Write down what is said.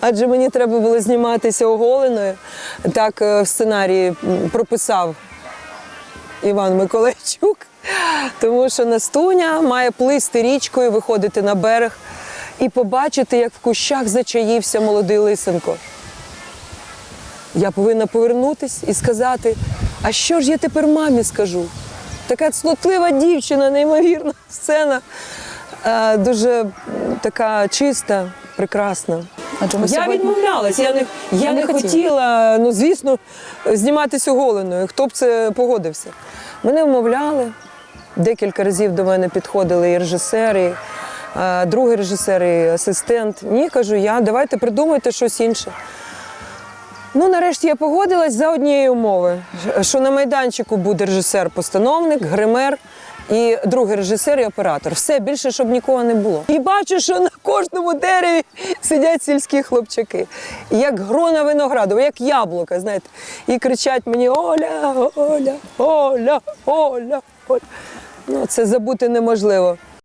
адже мені треба було зніматися оголеною. Так е, в сценарії прописав Іван Миколайчук, тому що Настуня має плисти річкою, виходити на берег і побачити, як в кущах зачаївся молодий лисенко. Я повинна повернутись і сказати, а що ж я тепер мамі скажу? Така цнотлива дівчина, неймовірна сцена, е, дуже така чиста, прекрасна. Я сьогодні- відмовлялась, я не, я не не хотіла. хотіла, ну звісно, зніматися оголеною. Хто б це погодився? Мене вмовляли. Декілька разів до мене підходили і режисери, і, другий режисер, і асистент. Ні, кажу я, давайте придумайте щось інше. Ну, нарешті я погодилась за однієї умови, що на майданчику буде режисер-постановник, гример і другий режисер і оператор. Все більше, щоб нікого не було. І бачу, що на кожному дереві сидять сільські хлопчаки, як грона винограду, як яблука, знаєте, і кричать мені Оля, Оля, Оля, Оля, Оля. Ну, це забути неможливо.